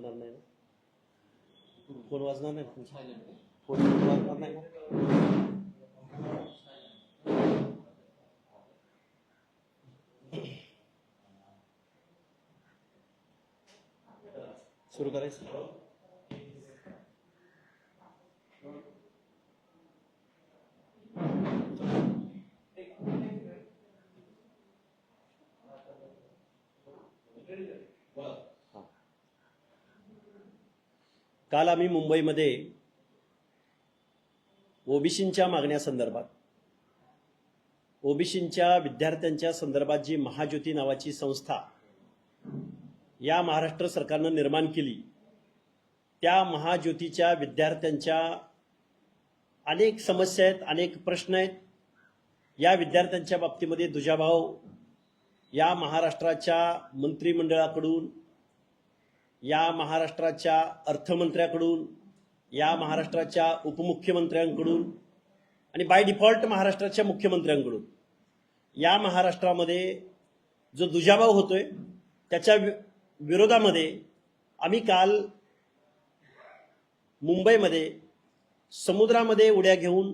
वरडणार नाही ना? फोन वाजणार नाही फोन? वाजणार नाही ना सुरू करायचं? काल आम्ही मुंबईमध्ये ओबीसींच्या मागण्यासंदर्भात ओबीसींच्या विद्यार्थ्यांच्या संदर्भात जी महाज्योती नावाची संस्था या महाराष्ट्र सरकारनं निर्माण केली त्या महाज्योतीच्या विद्यार्थ्यांच्या अनेक समस्या आहेत अनेक प्रश्न आहेत. या विद्यार्थ्यांच्या बाबतीमध्ये दुजाभाव या महाराष्ट्राच्या मंत्रिमंडळाकडून या महाराष्ट्राच्या अर्थमंत्र्याकडून या महाराष्ट्राच्या उपमुख्यमंत्र्यांकडून आणि बाय डिफॉल्ट महाराष्ट्राच्या मुख्यमंत्र्यांकडून या महाराष्ट्रामध्ये जो दुजाभाव होतोय त्याच्या विरोधामध्ये आम्ही काल मुंबईमध्ये समुद्रामध्ये उड्या घेऊन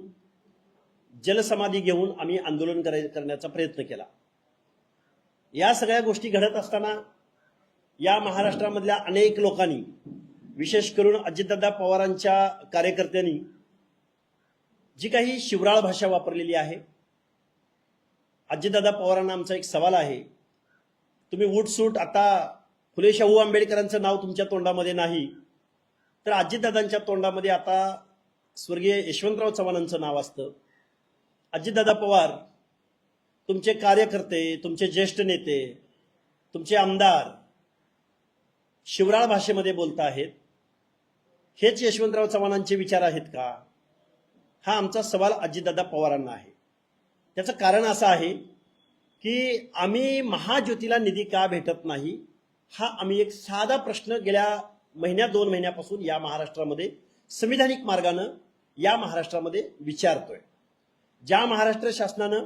जलसमाधी घेऊन आम्ही आंदोलन कराय करण्याचा प्रयत्न केला. या सगळ्या गोष्टी घडत असताना या महाराष्ट्रामधल्या अनेक लोकांनी विशेष करून अजितदादा पवारांच्या कार्यकर्त्यांनी जी काही शिवराळ भाषा वापरलेली आहे अजितदादा पवारांना आमचा एक सवाल आहे. तुम्ही उठसूट आता फुले शाहू आंबेडकरांचं नाव तुमच्या तोंडामध्ये नाही तर अजितदादांच्या तोंडामध्ये आता स्वर्गीय यशवंतराव चव्हाणांचं नाव असतं. अजितदादा पवार तुमचे कार्यकर्ते तुमचे ज्येष्ठ नेते तुमचे आमदार शिवराळ भाषेमध्ये बोलत आहेत. हेच यशवंतराव चव्हाणांचे विचार आहेत का? हा आमचा सवाल अजितदादा पवारांना आहे. त्याचं कारण असं आहे की आम्ही महाज्योतीला निधी का भेटत नाही? हा आम्ही एक साधा प्रश्न गेल्या महिन्या दोन महिन्यापासून या महाराष्ट्रामध्ये संविधानिक मार्गानं या महाराष्ट्रामध्ये विचारतोय. ज्या महाराष्ट्र शासनानं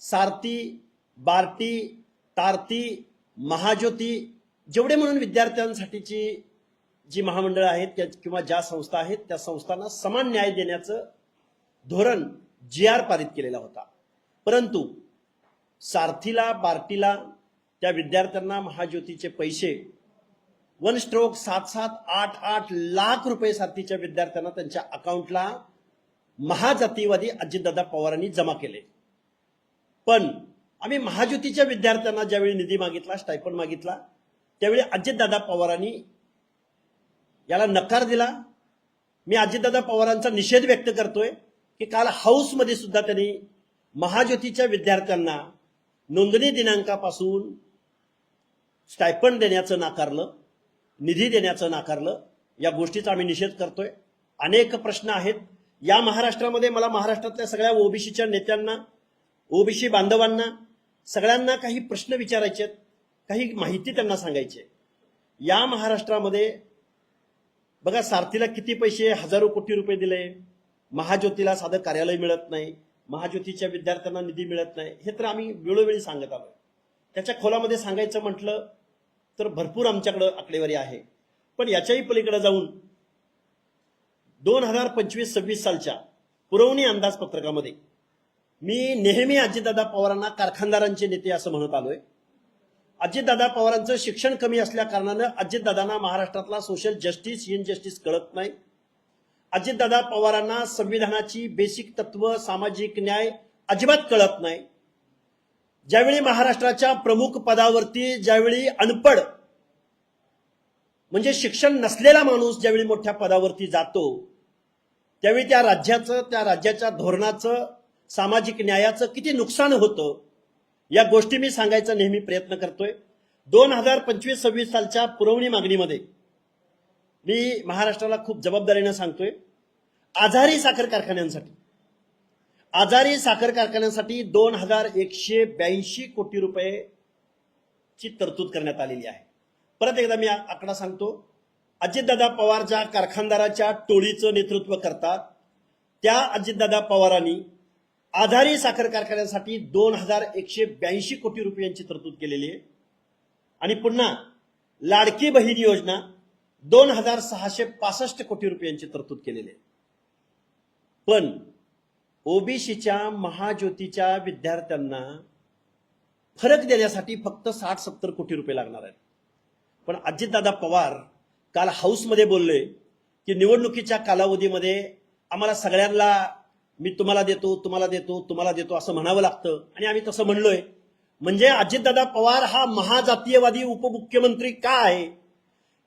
सारथी बार्टी तारती महाज्योती जेवढे म्हणून विद्यार्थ्यांसाठीची जी महामंडळं आहेत त्या किंवा ज्या संस्था आहेत त्या संस्थांना समान न्याय देण्याचं धोरण जी आर पारित केलेला होता. परंतु सारथीला बार्टीला त्या विद्यार्थ्यांना महाज्योतीचे पैसे वन स्ट्रोक सात सात आठ आठ लाख रुपये सारथीच्या विद्यार्थ्यांना त्यांच्या अकाउंटला महाजातीवादी अजितदादा पवारांनी जमा केले. पण आम्ही महाज्योतीच्या विद्यार्थ्यांना ज्यावेळी निधी मागितला स्टायपन मागितला त्यावेळी अजितदादा पवारांनी याला नकार दिला. मी अजितदादा पवारांचा निषेध व्यक्त करतोय की काल हाऊसमध्ये सुद्धा त्यांनी महाज्योतीच्या विद्यार्थ्यांना नोंदणी दिनांकापासून स्टायपंड देण्याचं नाकारलं निधी देण्याचं नाकारलं. या गोष्टीचा आम्ही निषेध करतोय. अनेक प्रश्न आहेत. या महाराष्ट्रामध्ये मला महाराष्ट्रातल्या सगळ्या ओबीसीच्या नेत्यांना ओबीसी बांधवांना सगळ्यांना काही प्रश्न विचारायचे आहेत. काही माहिती त्यांना सांगायची आहे. या महाराष्ट्रामध्ये बघा सारथीला किती पैसे हजारो कोटी रुपये दिले. महाज्योतीला साधं कार्यालय मिळत नाही. महाज्योतीच्या विद्यार्थ्यांना निधी मिळत नाही. हे तर आम्ही वेळोवेळी सांगत आलो त्याच्या खोलामध्ये सांगायचं म्हटलं तर भरपूर आमच्याकडं आकडेवारी आहे. पण याच्याही पलीकडे जाऊन दोन हजार पंचवीस सव्वीस सालच्या पुरवणी अंदाजपत्रकामध्ये मी नेहमी अजितदादा पवारांना कारखानदारांचे नेते असं म्हणत आलोय. अजितदादा पवारांचं शिक्षण कमी असल्या कारणानं अजितदादांना महाराष्ट्रातला सोशल जस्टिस इन जस्टिस कळत नाही. अजितदादा पवारांना संविधानाची बेसिक तत्व सामाजिक न्याय अजिबात कळत नाही. ज्यावेळी महाराष्ट्राच्या प्रमुख पदावरती ज्यावेळी अनपड म्हणजे शिक्षण नसलेला माणूस ज्यावेळी मोठ्या पदावरती जातो त्यावेळी त्या राज्याचं त्या राज्याच्या धोरणाचं सामाजिक न्यायाचं किती नुकसान होतं या गोष्टी मी सांगायचा नेहमी प्रयत्न करतोय. दोन हजार पंचवीस सव्वीस सालच्या पुरवणी मागणीमध्ये मी महाराष्ट्राला खूप जबाबदारीनं सांगतोय. आजारी साखर कारखान्यांसाठी आजारी साखर कारखान्यांसाठी दोन हजार एकशे ब्याऐंशी कोटी रुपये तरतूद करण्यात आलेली आहे. परत एकदा मी आ- आकडा सांगतो. अजितदादा पवार ज्या कारखानदाराच्या टोळीचं नेतृत्व करतात त्या अजितदादा पवारांनी आधारी साखर कारखान्यासाठी दोन हजार एकशे ब्याऐंशी कोटी रुपयांची तरतूद केलेली आहे. आणि पुन्हा लाडकी बहीण योजना दोन हजार सहाशे पासष्ट कोटी रुपयांची तरतूद केलेली आहे. पण ओबीसीच्या महाज्योतीच्या विद्यार्थ्यांना फरक देण्यासाठी फक्त साठ सत्तर कोटी रुपये लागणार आहेत. पण अजितदादा पवार काल हाऊसमध्ये बोलले की निवडणुकीच्या कालावधीमध्ये आम्हाला सगळ्यांना मी तुम्हाला देतो तुम्हाला देतो तुम्हाला देतो असं म्हणावं लागतं. आणि आम्ही तसं म्हणलोय. म्हणजे अजितदादा पवार हा महाजातीयवादी उपमुख्यमंत्री का आहे?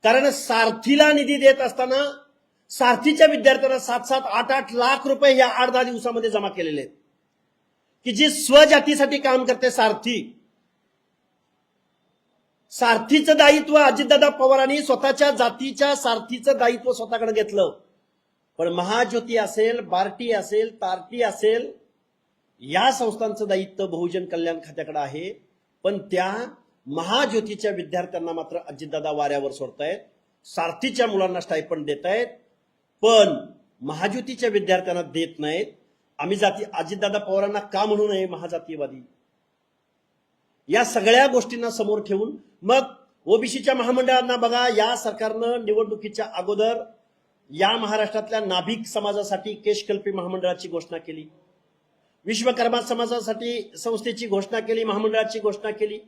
कारण सारथीला निधी देत असताना सारथीच्या विद्यार्थ्यांना सात सात आठ आठ लाख रुपये या आठ दहा दिवसामध्ये जमा केलेले आहेत. की जी स्वजातीसाठी काम करते सारथी. सारथीचं दायित्व अजितदादा पवारांनी स्वतःच्या जातीच्या सारथीचं दायित्व स्वतःकडे घेतलं. पण महाज्योती असेल बार्टी असेल तारटी असेल या संस्थांचं दायित्व बहुजन कल्याण खात्याकडे आहे. पण त्या महाज्योतीच्या विद्यार्थ्यांना मात्र अजितदादा वाऱ्यावर सोडतायत. सारथीच्या मुलांना स्टायपंड देत आहेत पण महाज्योतीच्या विद्यार्थ्यांना देत नाहीत. आम्ही जाती अजितदादा पवारांना का म्हणू नये महाजातीयवादी? या सगळ्या गोष्टींना समोर ठेवून मग ओबीसीच्या महामंडळांना बघा या सरकारनं निवडणुकीच्या अगोदर या महाराष्ट्रातल्या नाभिक समाजासाठी केशकल्पी महामंडळाची घोषणा केली. विश्वकर्मा समाजासाठी संस्थेची घोषणा केली महामंडळाची घोषणा केली.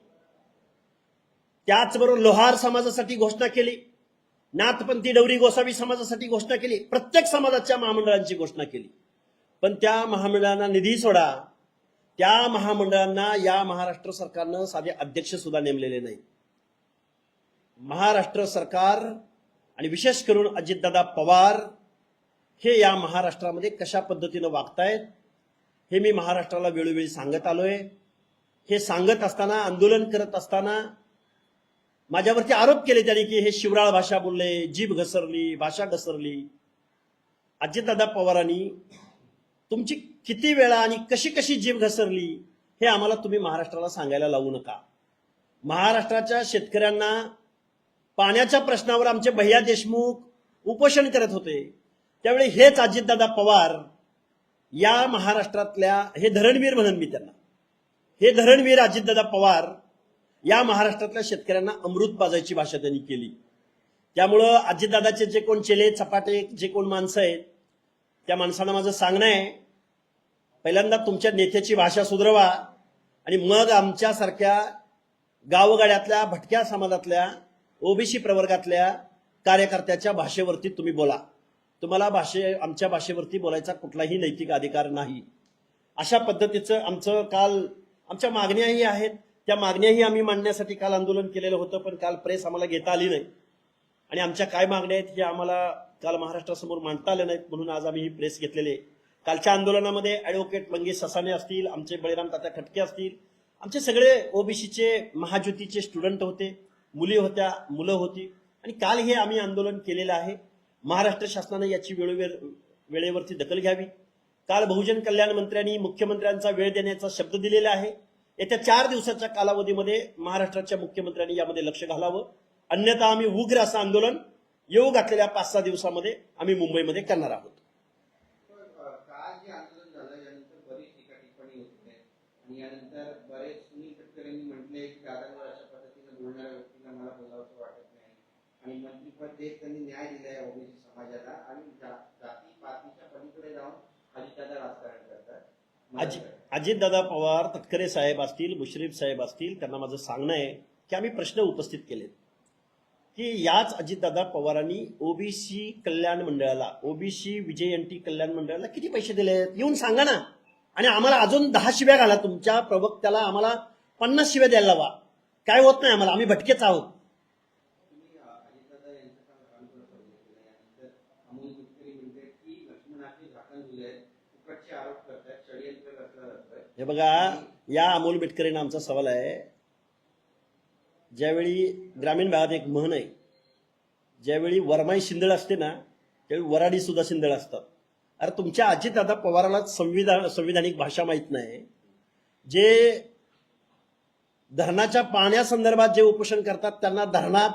त्याचबरोबर लोहार समाजासाठी घोषणा केली. नाथपंथी डवरी गोसावी समाजासाठी घोषणा केली. प्रत्येक समाजाच्या महामंडळांची घोषणा केली. पण त्या महामंडळांना निधी सोडा. त्या महामंडळांना या महाराष्ट्र सरकारनं साधे अध्यक्ष सुद्धा नेमलेले नाही महाराष्ट्र सरकार आणि विशेष करून अजितदादा पवार हे या महाराष्ट्रामध्ये कशा पद्धतीनं वागतायत हे मी महाराष्ट्राला वेळोवेळी सांगत आलोय. हे सांगत असताना आंदोलन करत असताना माझ्यावरती आरोप केले त्यांनी की हे शिवराळ भाषा बोलले जीभ घसरली भाषा घसरली. अजितदादा पवारांनी तुमची किती वेळा आणि कशी कशी जीभ घसरली हे आम्हाला तुम्ही महाराष्ट्राला सांगायला लावू नका. महाराष्ट्राच्या शेतकऱ्यांना पाण्याच्या प्रश्नावर आमचे भैया देशमुख उपोषण करत होते. त्यावेळी हेच अजितदादा पवार या महाराष्ट्रातल्या हे धरणवीर म्हणून मी त्यांना. हे धरणवीर अजितदादा पवार या महाराष्ट्रातल्या शेतकऱ्यांना अमृत पाजायची भाषा त्यांनी केली. त्यामुळं अजितदादाचे जे कोण चेले चपाटे जे कोण माणसं आहेत त्या माणसांना माझं सांगणं आहे पहिल्यांदा तुमच्या नेत्याची भाषा सुधरवा आणि मग आमच्यासारख्या गावगाड्यातल्या भटक्या समाजातल्या ओबीसी प्रवर्गातल्या कार्यकर्त्याच्या भाषेवरती तुम्ही बोला. तुम्हाला भाषे आमच्या भाषेवरती बोलायचा कुठलाही नैतिक अधिकार नाही. अशा पद्धतीचं आमचं काल आमच्या मागण्याही आहेत. त्या मागण्याही आम्ही मांडण्यासाठी काल आंदोलन केलेलं होतं पण काल प्रेस आम्हाला घेता आली नाही. आणि आमच्या काय मागण्या आहेत हे आम्हाला काल महाराष्ट्रासमोर मांडता आल्या नाहीत म्हणून आज आम्ही ही प्रेस घेतलेली आहे. कालच्या आंदोलनामध्ये ऍडव्होकेट मंगेश ससाने असतील आमचे बळीराम तात्या खटके असतील आमचे सगळे ओबीसीचे महाज्योतीचे स्टुडंट होते. मुली होत्या मुलं होती. आणि काल हे आम्ही आंदोलन केलेलं आहे. महाराष्ट्र शासनाने याची वेळोवेळ वेळेवरती दखल घ्यावी. काल बहुजन कल्याण मंत्र्यांनी मुख्यमंत्र्यांचा वेळ देण्याचा शब्द दिलेला आहे. येत्या चार दिवसाच्या कालावधीमध्ये महाराष्ट्राच्या मुख्यमंत्र्यांनी यामध्ये लक्ष घालावं. अन्यथा आम्ही उग्र असं आंदोलन येऊ घातलेल्या पाच सहा दिवसामध्ये आम्ही मुंबईमध्ये करणार आहोत तर काल जे आंदोलन झालं यानंतर बरीच टीका टिप्पणी होते आणि यानंतर बरेच सुनील तटकरेंनी म्हटले की दादांवर अशा पद्धतीनं बोलणाऱ्या व्यक्तीला मला बोलावंसं वाटत नाही आणि मंत्रीपद देत त्यांनी न्याय दिलाय ओबीसी समाजाला आणि जाती पातीच्या पलीकडे जाऊन अजितदादा राजकारण करतात. अजि अजितदादा पवार तटकरे साहेब असतील मुश्रीफ साहेब असतील त्यांना माझं सांगणं आहे की आम्ही प्रश्न उपस्थित केलेत. की याच अजितदादा पवारांनी ओबीसी कल्याण मंडळाला ओबीसी विजय कल्याण मंडळाला किती पैसे दिले येऊन सांगा ना. आणि आम्हाला अजून दहा शिव्या घाला तुमच्या प्रवक्त्याला आम्हाला पन्नास शिव्या द्यायला लावा. काय होत नाही आम्हाला? आम्ही भटकेच आहोत तुम्ही अ, अजितदादा यांचं हे बघा या अमोल बेटकरेंना आमचा सवाल आहे. ज्यावेळी ग्रामीण भागात एक म्हण आहे ज्यावेळी वरमाई शिंदळ असते ना त्यावेळी वराडी सुद्धा शिंदळ असतात. अरे तुमच्या अजितदादा पवाराला संविधान संविधानिक भाषा माहीत नाही. जे धरणाच्या पाण्यासंदर्भात जे उपोषण करतात त्यांना धरणात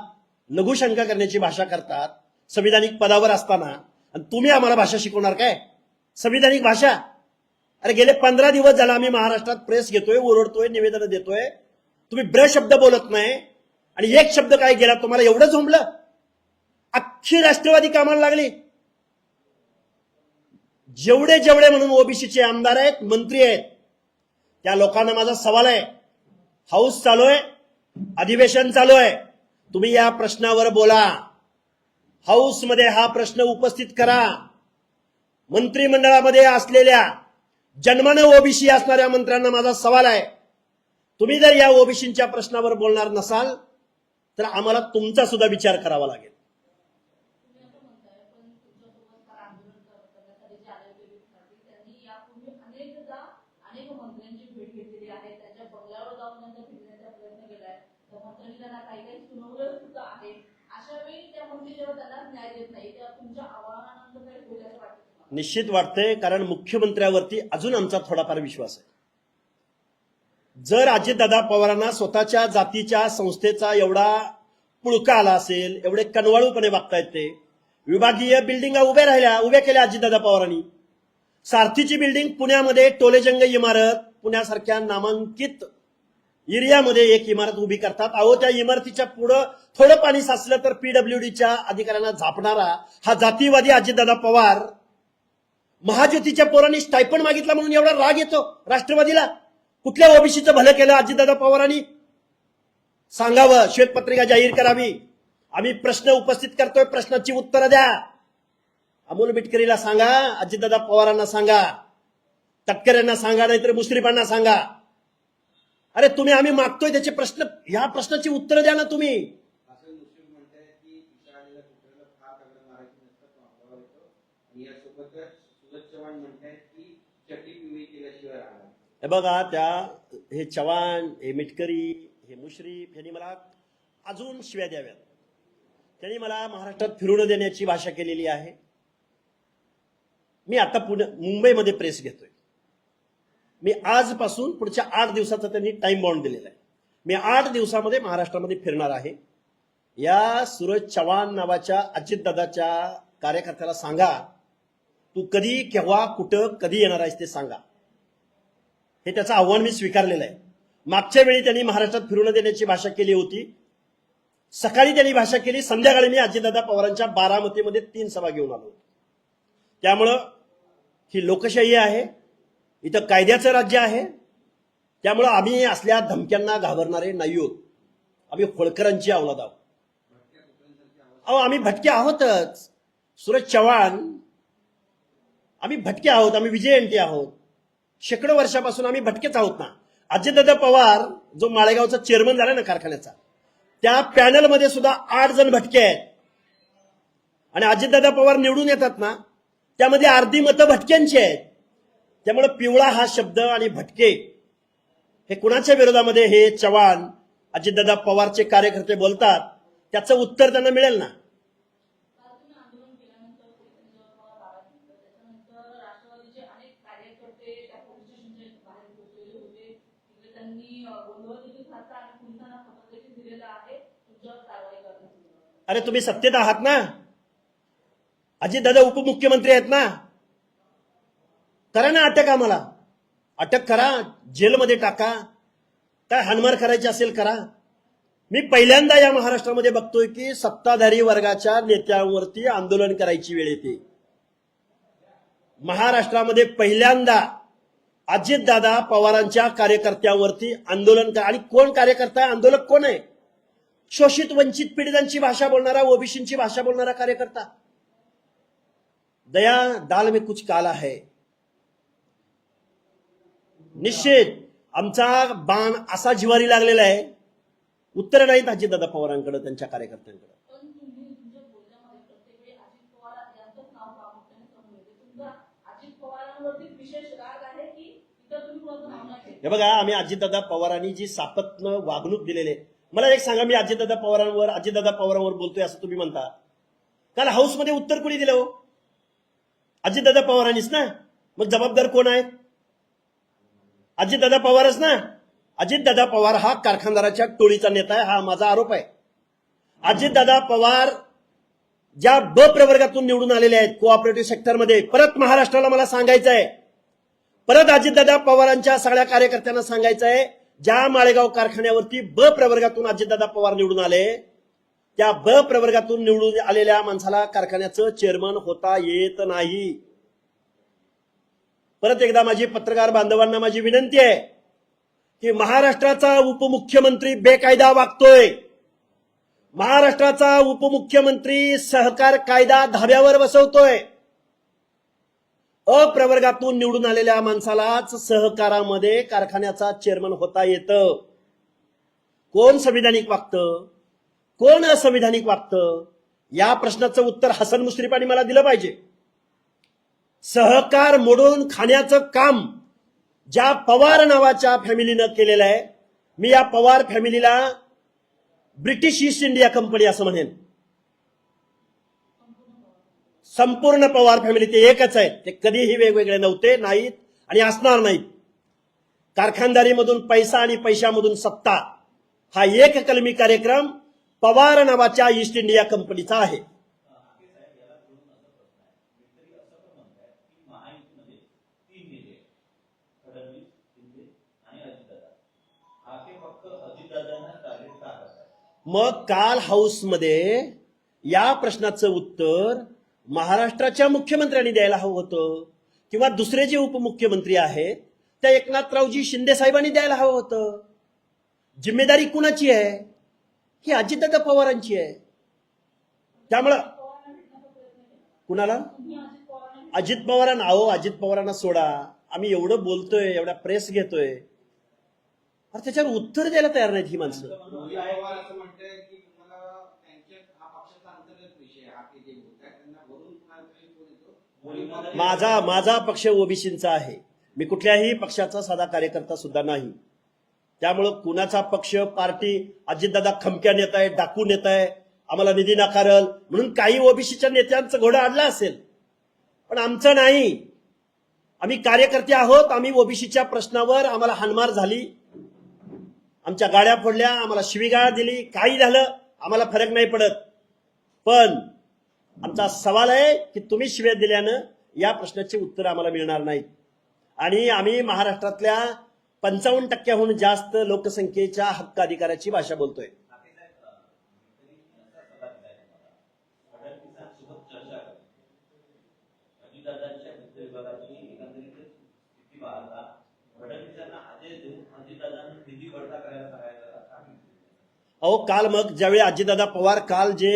लघुशंका करण्याची भाषा करतात संविधानिक पदावर असताना. आणि तुम्ही आम्हाला भाषा शिकवणार काय? संविधानिक भाषा. अरे गेले पंधरा दिवस झाला आम्ही महाराष्ट्रात प्रेस घेतोय ओरडतोय निवेदन देतोय. तुम्ही ब्र शब्द बोलत नाही आणि एक शब्द काय गेला तुम्हाला एवढं झोंबलं? अख्खी राष्ट्रवादी कामाला लागली. जेवढे जेवढे म्हणून ओबीसीचे आमदार आहेत मंत्री आहेत त्या लोकांना माझा सवाल आहे. हाऊस चालू आहे अधिवेशन चालू आहे. तुम्ही या प्रश्नावर बोला. हाऊसमध्ये हा प्रश्न उपस्थित करा. मंत्रिमंडळामध्ये असलेल्या जन्मानं ओबीसी असणाऱ्या मंत्र्यांना माझा सवाल आहे. तुम्ही जर या ओबीसीच्या प्रश्नावर बोलणार नसाल तर आम्हाला तुमचा सुद्धा विचार करावा लागेल तुम्ही असं म्हणताय पण तुमच्यासोबत फार आंदोलन कर- करण्यासाठी जे आले होते विद्यार्थी त्यांनी यापूर्वी अनेकदा अनेक मंत्र्यांची भेट घेतलेली आहे त्यांच्या बंगल्यावर जाऊन त्यांचा फिरण्याचा प्रयत्न केलाय त्या मंत्र्यांनी त्यांना काही काही सुनावलं सुद्धा आहे अशा वेळी त्या मंत्री जेव्हा त्यांना न्याय देत नाही तेव्हा तुमच्या आव्हानानंतर काही होईल असं वाटतं तुम्हाला निश्चित वाटतंय कारण मुख्यमंत्र्यावरती अजून आमचा थोडाफार विश्वास आहे. जर अजितदादा पवारांना स्वतःच्या जातीच्या संस्थेचा एवढा पुळका आला असेल एवढे कनवाळूपणे वागतायत ते विभागीय बिल्डिंगा उभ्या राहिल्या उभ्या केल्या अजितदादा पवारांनी. सारथीची बिल्डिंग पुण्यामध्ये टोलेजंग इमारत पुण्यासारख्या नामांकित एरियामध्ये एक इमारत उभी करतात. अहो त्या इमारतीच्या पुढं थोडं पाणी साचलं तर पीडब्ल्यूडीच्या अधिकाऱ्यांना झापणारा हा जातीवादी अजितदादा पवार महाज्योतीच्या पोरांनी स्टायपण मागितला म्हणून एवढा राग येतो राष्ट्रवादीला? कुठल्या ओबीसीचं भलं केलं अजितदादा पवारांनी? सांगावं श्वेतपत्रिका जाहीर करावी. आम्ही प्रश्न उपस्थित करतोय प्रश्नाची उत्तरं द्या. अमोल बिटकरीला सांगा अजितदादा पवारांना सांगा. तटकऱ्यांना सांगा नाहीतर मुश्रीफांना सांगा. अरे तुम्ही आम्ही मागतोय त्याचे प्रश्न ह्या प्रश्नाची उत्तरं द्या ना तुम्ही असं मुस्लिम म्हणतायत की पिसाळलेल्या कुत्र्याला फार दगड मारायची नसतं तो अंगावर येतो आणि यासोबतच सुरज चव्हाण म्हणतायत की चड्डी पिवळी केल्याशिवाय राहणार हे बघा त्या हे चव्हाण हे मिटकरी हे मुश्रीफ यांनी मला अजून शिव्या द्याव्यात. त्यांनी मला महाराष्ट्रात फिरून देण्याची भाषा केलेली आहे. मी आता पुणे मुंबईमध्ये प्रेस घेतोय. मी आजपासून पुढच्या आठ दिवसाचा त्यांनी टाइम बॉन्ड दिलेला आहे. मी आठ दिवसामध्ये महाराष्ट्रामध्ये फिरणार आहे. या सूरज चव्हाण नावाच्या अजितदादाच्या कार्यकर्त्याला सांगा तू कधी केव्हा कुठं कधी येणार आहेस ते सांगा. हे त्याचं आव्हान मी स्वीकारलेलं आहे. मागच्या वेळी त्यांनी महाराष्ट्रात फिरून देण्याची भाषा केली होती. सकाळी त्यांनी भाषा केली. संध्याकाळी मी अजितदादा पवारांच्या बारामतीमध्ये तीन सभा घेऊन आलो त्यामुळं ही लोकशाही आहे. इथं कायद्याचं राज्य आहे. त्यामुळं आम्ही असल्या धमक्यांना घाबरणारे नाही आहोत. आम्ही होळकरांची अवलाद आहोत. अहो आम्ही भटके आहोतच. सुरज चव्हाण. आम्ही भटके आहोत. आम्ही विजयंती आहोत. शेकडो वर्षापासून आम्ही भटकेच आहोत ना. अजितदादा पवार जो माळेगावचा चेअरमन झाला ना कारखान्याचा त्या पॅनलमध्ये सुद्धा आठ जण भटके आहेत. आणि अजितदादा पवार निवडून येतात ना त्यामध्ये अर्धी मतं भटक्यांची आहेत. त्यामुळे पिवळा हा शब्द आणि भटके हे कुणाच्या विरोधामध्ये? हे चव्हाण अजितदादा पवारचे कार्यकर्ते बोलतात. त्याचं उत्तर त्यांना मिळेल ना काल तुम्ही आंदोलन केल्यानंतर पोलिसांनी जेव्हा तुम्हाला ताब्यात घेतलं त्याच्यानंतर राष्ट्रवादीचे अनेक कार्यकर्ते त्या पोलीस स्टेशनच्या बाहेर पोहोचलेले होते तिकडे त्यांनी अं, गोंधळ घातला आणि पोलिसांना देखील आहे तुमच्यावर कारवाई अरे तुम्ही सत्तेत आहात ना? अजितदादा उपमुख्यमंत्री आहेत ना? करा ना अटक आम्हाला. अटक करा जेलमध्ये टाका. काय हनमार करायची असेल करा. मी पहिल्यांदा या महाराष्ट्रामध्ये बघतोय की सत्ताधारी वर्गाच्या नेत्यांवरती आंदोलन करायची वेळ येते. महाराष्ट्रामध्ये पहिल्यांदा अजितदादा पवारांच्या कार्यकर्त्यांवरती आंदोलन करा आणि कोण कार्यकर्ता आहे? आंदोलक कोण आहे? शोषित वंचित पीडितांची भाषा बोलणारा ओबीसींची भाषा बोलणारा कार्यकर्ता. दया दाल में कुछ काला है. निश्चित आमचा बाण असा जिवारी लागलेला आहे. उत्तर नाहीत अजितदादा पवारांकडे त्यांच्या कार्यकर्त्यांकडे पण तुम्ही तुमच्या बोलण्यामध्ये प्रत्येक वेळी अजित पवार यांचंच नाव प्रामुख्याने समोर येते तुमचा अजित पवारांवरती विशेष राग आहे की इतर तुम्ही कोणाचं नाव नाही घेत? हे बघा आम्ही अजितदादा पवारांनी जी सापत्न वागणूक दिलेले मला एक सांगा मी अजितदादा पवारांवर अजितदादा पवारांवर बोलतोय असं तुम्ही म्हणता? काल हाऊसमध्ये उत्तर कोणी दिलं हो? अजितदादा पवारांनीच ना? मग जबाबदार कोण आहेत? अजितदादा पवारच ना? अजितदादा पवार हा कारखानदाराच्या टोळीचा नेता आहे हा माझा आरोप आहे. अजितदादा पवार ज्या ब प्रवर्गातून निवडून आलेले आहेत कोऑपरेटिव्ह सेक्टरमध्ये परत महाराष्ट्राला मला सांगायचं आहे परत अजितदादा पवारांच्या सगळ्या कार्यकर्त्यांना सांगायचं आहे ज्या माळेगाव कारखान्यावरती ब प्रवर्गातून अजितदादा पवार निवडून आले त्या ब प्रवर्गातून निवडून आलेल्या माणसाला कारखान्याचं चेअरमन होता येत नाही. परत एकदा माझी पत्रकार बांधवांना माझी विनंती आहे की महाराष्ट्राचा उपमुख्यमंत्री बेकायदा वागतोय. महाराष्ट्राचा उपमुख्यमंत्री सहकार कायदा धाब्यावर बसवतोय. अप्रवर्गातून निवडून आलेल्या माणसालाच सहकारामध्ये कारखान्याचा चेअरमन होता येतं. कोण संविधानिक वागतं? कोण असंविधानिक वागतं? या प्रश्नाचं उत्तर हसन मुश्रीफांनी मला दिलं पाहिजे. सहकार मोडून खाण्याचं काम ज्या पवार नावाच्या फॅमिलीनं केलेलं आहे मी या पवार फॅमिलीला ब्रिटिश ईस्ट इंडिया कंपनी असं म्हणेन. संपूर्ण पवार फॅमिली ते एकच आहे. ते कधीही वेगवेगळे नव्हते नाहीत आणि असणार नाहीत. कारखानदारीमधून पैसा आणि पैशामधून सत्ता हा एक कलमी कार्यक्रम पवार नावाच्या ईस्ट इंडिया कंपनीचा आहे. मग काल हाऊसमध्ये या प्रश्नाचं उत्तर महाराष्ट्राच्या मुख्यमंत्र्यांनी द्यायला हवं होतं. किंवा दुसरे जे उपमुख्यमंत्री आहेत त्या एकनाथरावजी शिंदे साहेबांनी द्यायला हवं होतं. जिम्मेदारी कुणाची आहे? ही अजितदादा पवारांची आहे. त्यामुळं कुणाला? अजित पवारांना. अहो अजित पवारांना सोडा. आम्ही एवढं बोलतोय एवढा प्रेस घेतोय. अरे त्याच्यावर उत्तर द्यायला तयार नाहीत ही माणसं मोदी पवार असं म्हणतंय की तुम्हाला त्यांच्या हा पक्षाचा अंतर्गत विषय आहे. हा ते जे बोलताय त्यांना वरून कुणाला तरी फोन येतो माझा माझा पक्ष ओबीसींचा आहे. मी कुठल्याही पक्षाचा साधा कार्यकर्ता सुद्धा नाही. त्यामुळं कुणाचा पक्ष पार्टी अजितदादा खमक्या नेत आहे डाकू नेत आहे आम्हाला निधी नाकारल म्हणून काही ओबीसीच्या नेत्यांचं घोडं आणलं असेल. पण आमचं नाही. आम्ही कार्यकर्ते आहोत आम्ही ओबीसीच्या प्रश्नावर आम्हाला हानमार झाली. आमच्या गाड्या फोडल्या आम्हाला शिवीगाळ दिली काही झालं आम्हाला फरक नाही पडत. पण आमचा सवाल आहे की तुम्ही शिव्या दिल्यानं या प्रश्नाची उत्तर आम्हाला मिळणार नाहीत. आणि आम्ही महाराष्ट्रातल्या पंचावन्न टक्क्याहून जास्त लोकसंख्येच्या हक्क अधिकाराची भाषा बोलतोय. अहो काल मग ज्यावेळी अजितदादा पवार काल जे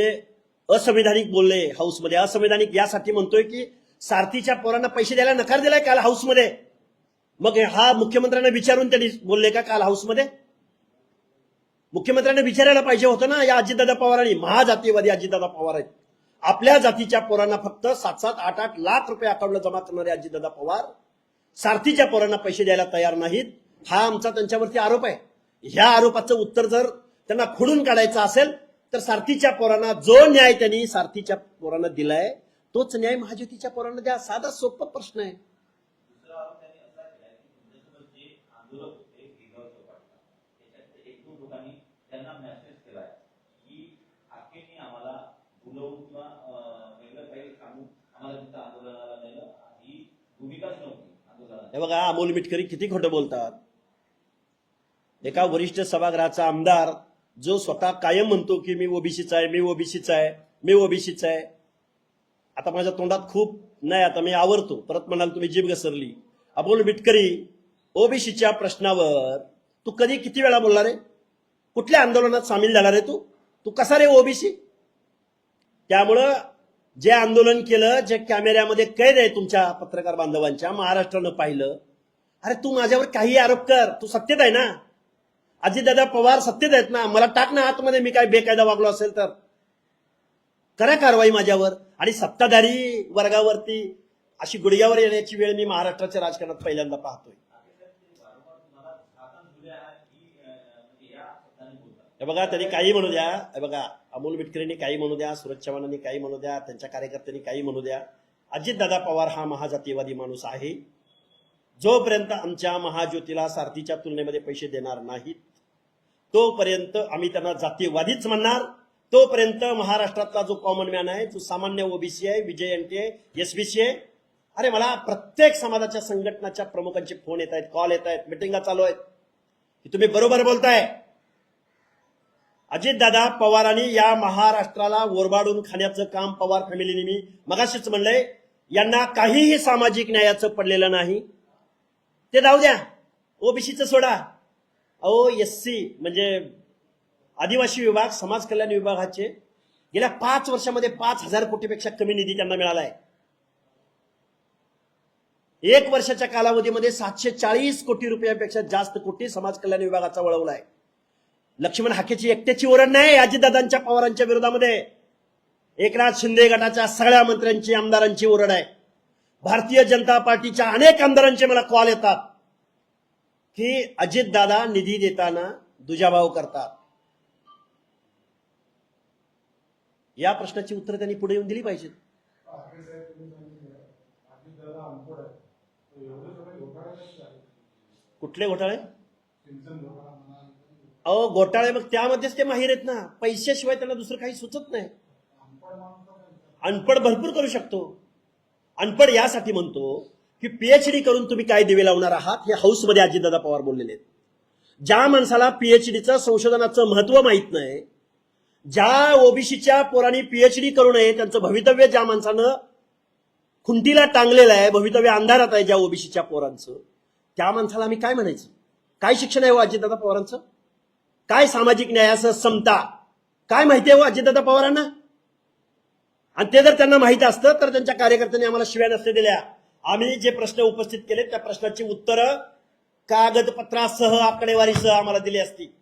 असंविधानिक बोलले हाऊसमध्ये. असंविधानिक यासाठी म्हणतोय की सारथीच्या पोरांना पैसे द्यायला नकार दिलाय काल हाऊसमध्ये. मग हा मुख्यमंत्र्यांना विचारून त्यांनी बोलले का काल हाऊसमध्ये? मुख्यमंत्र्यांना विचारायला पाहिजे होतं ना या अजितदादा पवारांनी महाजातीवादी अजितदादा पवार आहेत. आपल्या जातीच्या पोरांना फक्त सात सात आठ आठ लाख रुपये अकाउंटला जमा करणारे अजितदादा पवार सारथीच्या पोरांना पैसे द्यायला तयार नाहीत. हा आमचा त्यांच्यावरती आरोप आहे. ह्या आरोपाचं उत्तर जर त्यांना खोडून काढायचं असेल तर सारथीच्या पोरांना जो न्याय त्यांनी सारथीच्या पोरांना दिलाय तोच न्याय महाज्योतीच्या पोरांना द्या. साधा सोपा प्रश्न आहे. हे बघा अमोल मिटकरी किती खोटं बोलतात. एका वरिष्ठ सभागृहाचा आमदार जो स्वतः कायम म्हणतो की मी ओबीसीचा आहे मी ओबीसीचा आहे मी ओबीसीचा आहे. आता माझ्या तोंडात खूप नाही आता मी आवरतो. परत म्हणाल तुम्ही जीभ घसरली. अबोल मिटकरी ओबीसीच्या प्रश्नावर तू कधी किती वेळा बोलणार आहे कुठल्या आंदोलनात सामील झाला रे तू? तू कसा रे ओबीसी? त्यामुळं जे आंदोलन केलं जे कॅमेऱ्यामध्ये कैद आहे तुमच्या पत्रकार बांधवांच्या महाराष्ट्रानं पाहिलं. अरे तू माझ्यावर काही आरोप कर. तू सत्तेत आहे ना? अजितदादा पवार सत्तेत आहेत ना मला टाक ना आतमध्ये मी काय बेकायदा वागलो असेल तर. करा कारवाई माझ्यावर. आणि सत्ताधारी वर्गावरती अशी गुडघ्यावर येण्याची वेळ मी महाराष्ट्राच्या राजकारणात पहिल्यांदा पाहतोय. हे बघा त्यांनी काही म्हणू द्या. हे बघा अमोल मिटकरेंनी काही म्हणू द्या सुरज चव्हाणांनी काही म्हणू द्या त्यांच्या कार्यकर्त्यांनी काही म्हणू द्या. अजितदादा पवार हा महाजातीवादी माणूस आहे. जोपर्यंत आमच्या महाज्योतीला सारथीच्या तुलनेमध्ये पैसे देणार नाहीत तोपर्यंत आम्ही त्यांना जातीयवादीच म्हणणार. तोपर्यंत महाराष्ट्रातला जो कॉमन मॅन आहे जो सामान्य ओबीसी आहे विजय एनटी आहे एसबीसी आहे अरे मला प्रत्येक समाजाच्या संघटनाच्या प्रमुखांचे फोन येत आहेत कॉल येत आहेत मिटिंगा चालू आहेत. की तुम्ही बरोबर बोलताय. अजितदादा पवारांनी या महाराष्ट्राला ओरबाडून खाण्याचं काम पवार फॅमिलीने मी मगाशीच म्हणलंय यांना काहीही सामाजिक न्यायाचं पडलेलं नाही. ते जाऊ द्या. ओबीसीचं सोडा. अहो एस सी म्हणजे आदिवासी विभाग समाज कल्याण विभागाचे गेल्या पाच वर्षामध्ये पाच हजार कोटीपेक्षा कमी निधी त्यांना मिळाला आहे एक वर्षाच्या कालावधीमध्ये सातशे चाळीस कोटी रुपयापेक्षा जास्त कोटी समाज कल्याण विभागाचा वळवला आहे लक्ष्मण हाकेची एकट्याची ओरड नाही अजितदादांच्या पवारांच्या विरोधामध्ये. एकनाथ शिंदे गटाच्या सगळ्या मंत्र्यांची आमदारांची ओरड आहे. भारतीय जनता पार्टीच्या अनेक आमदारांचे मला कॉल येतात. की अजितदादा निधी देताना दुजाभाव करतात. या प्रश्नाची उत्तर त्यांनी पुढे येऊन दिली पाहिजेत. कुठले घोटाळे? अहो घोटाळे मग त्यामध्येच ते माहीर आहेत ना. पैशाशिवाय त्यांना दुसरं काही सुचत नाही. अनपड भरपूर करू शकतो. अनपड यासाठी म्हणतो की पीएचडी करून तुम्ही काय दिवे लावणार आहात हे हाऊसमध्ये अजितदादा पवार बोललेले आहेत. ज्या माणसाला पीएचडीचं संशोधनाचं महत्त्व माहीत नाही ज्या ओबीसीच्या पोरांनी पीएचडी करू नये त्यांचं भवितव्य ज्या माणसानं खुंटीला टांगलेलं आहे भवितव्य अंधारात आहे ज्या ओबीसीच्या पोरांचं त्या माणसाला आम्ही काय म्हणायचं? काय शिक्षण आहे हो अजितदादा पवारांचं? काय सामाजिक न्यायाचं समता? काय माहिती आहे हो अजितदादा पवारांना? आणि ते जर त्यांना माहीत असतं तर त्यांच्या कार्यकर्त्यांनी आम्हाला शिव्या नसते दिल्या. आम्ही जे प्रश्न उपस्थित केले त्या प्रश्नाची उत्तरं कागदपत्रासह आकडेवारीसह आम्हाला दिली असती.